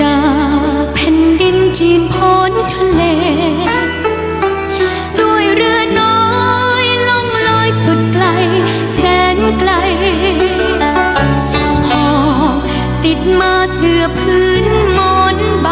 จากแผ่นดินจีนพ้นทะเล ด้วยเรือน้อยล่องลอยสุดไกล แสนไกลหอบติดมาเสื้อพื้นมอนบา